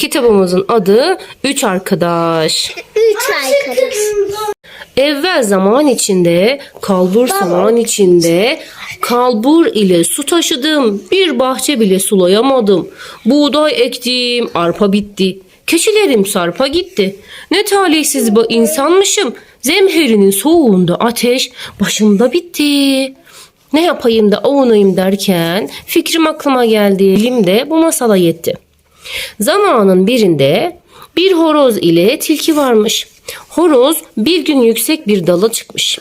Kitabımızın adı Üç Arkadaş. Üç arkadaş. Evvel zaman içinde, kalbur zaman içinde, kalbur ile su taşıdım, bir bahçe bile sulayamadım. Buğday ektim, arpa bitti. Keçilerim sarpa gitti. Ne talihsiz bu insanmışım. Zemherinin soğuğunda ateş başımda bitti. Ne yapayım da avunayım derken fikrim aklıma geldi. Elim de bu masala yetti. Zamanın birinde bir horoz ile tilki varmış. Horoz bir gün yüksek bir dala çıkmış.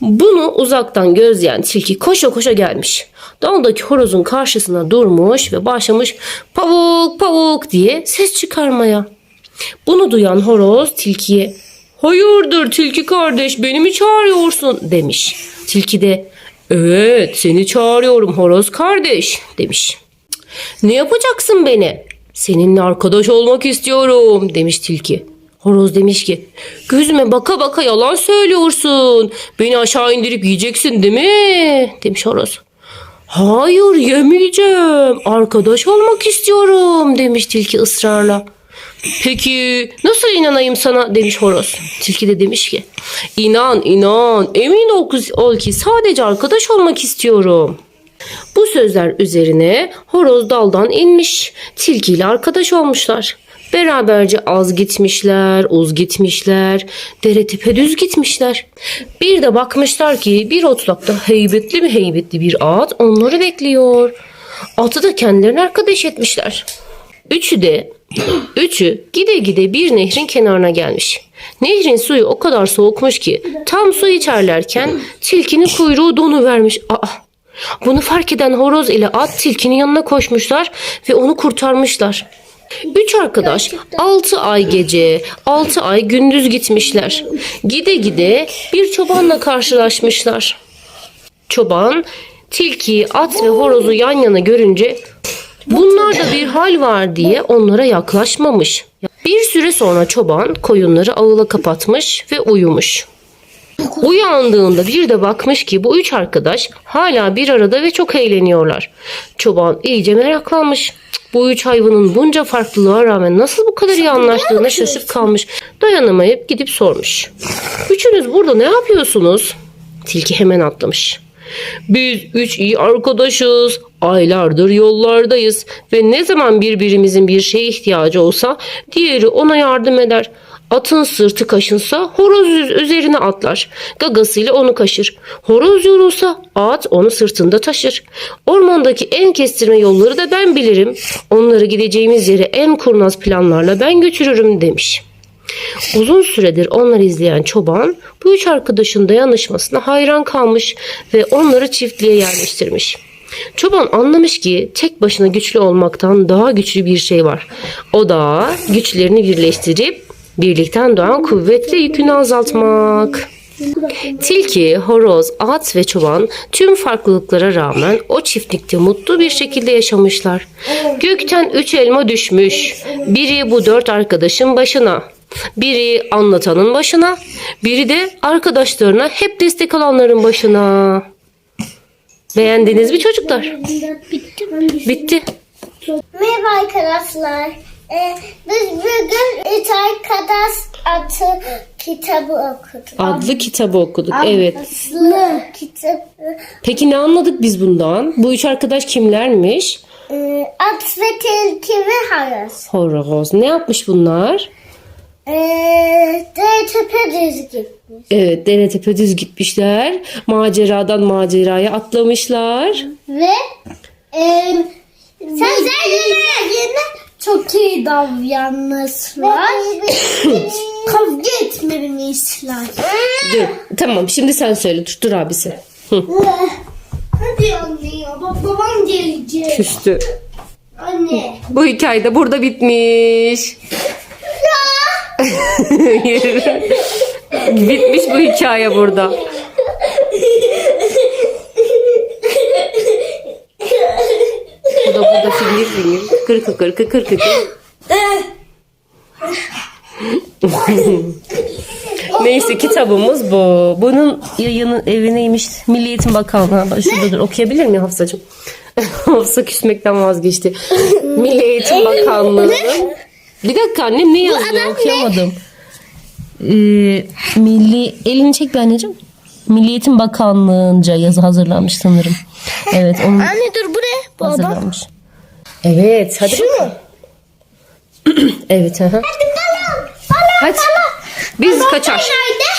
Bunu uzaktan gözleyen tilki koşa koşa gelmiş. Daldaki horozun karşısına durmuş ve başlamış pavuk pavuk diye ses çıkarmaya. Bunu duyan horoz tilkiye hayırdır tilki kardeş beni mi çağırıyorsun demiş. Tilki de evet seni çağırıyorum horoz kardeş demiş. Ne yapacaksın beni? Seninle arkadaş olmak istiyorum demiş tilki. Horoz demiş ki gözüme baka baka yalan söylüyorsun. Beni aşağı indirip yiyeceksin değil mi? Demiş horoz. Hayır yemeyeceğim. Arkadaş olmak istiyorum demiş tilki ısrarla. Peki nasıl inanayım sana demiş horoz. Tilki de demiş ki inan inan emin ol, ki sadece arkadaş olmak istiyorum. Bu sözler üzerine horoz daldan inmiş. Tilkiyle arkadaş olmuşlar. Beraberce az gitmişler, uz gitmişler, dere tepe düz gitmişler. Bir de bakmışlar ki bir otlakta heybetli mi heybetli bir at onları bekliyor. Atı da kendilerine arkadaş etmişler. Üçü de üçü gide gide bir nehrin kenarına gelmiş. Nehrin suyu o kadar soğukmuş ki tam su içerlerken tilkinin kuyruğu donuvermiş. Aa, bunu fark eden horoz ile at tilkinin yanına koşmuşlar ve onu kurtarmışlar. Üç arkadaş altı ay gece, altı ay gündüz gitmişler. Gide gide bir çobanla karşılaşmışlar. Çoban tilkiyi, at ve horozu yan yana görünce bunlarda bir hal var diye onlara yaklaşmamış. Bir süre sonra çoban koyunları ağıla kapatmış ve uyumuş. Uyandığında bir de bakmış ki bu üç arkadaş hala bir arada ve çok eğleniyorlar. Çoban iyice meraklanmış. Bu üç hayvanın bunca farklılığa rağmen nasıl bu kadar iyi anlaştığına şaşıp kalmış. Dayanamayıp gidip sormuş. Üçünüz burada ne yapıyorsunuz? Tilki hemen atlamış. Biz üç iyi arkadaşız. Aylardır yollardayız ve ne zaman birbirimizin bir şeye ihtiyacı olsa diğeri ona yardım eder. Atın sırtı kaşınsa horoz üz- üzerine atlar. Gagasıyla onu kaşır. Horoz yorulsa at onu sırtında taşır. Ormandaki en kestirme yolları da ben bilirim. Onları gideceğimiz yere en kurnaz planlarla ben götürürüm demiş. Uzun süredir onları izleyen çoban bu üç arkadaşın dayanışmasına hayran kalmış ve onları çiftliğe yerleştirmiş. Çoban anlamış ki tek başına güçlü olmaktan daha güçlü bir şey var. O da güçlerini birleştirip birlikten doğan kuvvetle yükünü azaltmak. Tilki, horoz, at ve çoban tüm farklılıklara rağmen o çiftlikte mutlu bir şekilde yaşamışlar. Gökten üç elma düşmüş. Biri bu dört arkadaşın başına. Biri anlatanın başına. Biri de arkadaşlarına hep destek olanların başına. Beğendiniz mi çocuklar? Bitti? Bitti. Merhaba arkadaşlar. Ee, biz bugün üç arkadaş atı kitabı okuduk. Adlı kitabı okuduk. Evet. Aslı kitabı. Peki ne anladık biz bundan? Bu üç arkadaş kimlermiş? Ee, at ve tilki ve horoz. Horoz. Ne yapmış bunlar? Ee, de tepe düz gitmiş. Evet dere tepe düz gitmişler. Maceradan maceraya atlamışlar. Ve e, sen yine çok iyi davranmışlar. Kavga etmemişler. Dur. Tamam şimdi sen söyle. Dur, dur abisi. Hı. Hadi anne ya bak babam gelecek. Küstü. Anne. Bu hikaye de burada bitmiş. bitmiş bu hikaye burada. Bu da burada fingir fingir. Kır kır kır kır kır kır. Neyse kitabımız bu. Bunun yayının evi neymiş? Milli Eğitim Bakanlığı. Bak Şurada dur okuyabilir miyim Hafsacığım? Hafsa küsmekten vazgeçti. Milli Eğitim Bakanlığı'nın Bir dakika annem ne yazıyor okuyamadım. Ee, milli elini çek bir anneciğim. Milli Eğitim Bakanlığı'nca yazı hazırlanmış sanırım. Evet onun Anne dur bu ne? Bu adam. hazırlanmış. Evet hadi bakalım. evet aha. Balon. Hadi. Biz kaçar. Nerede?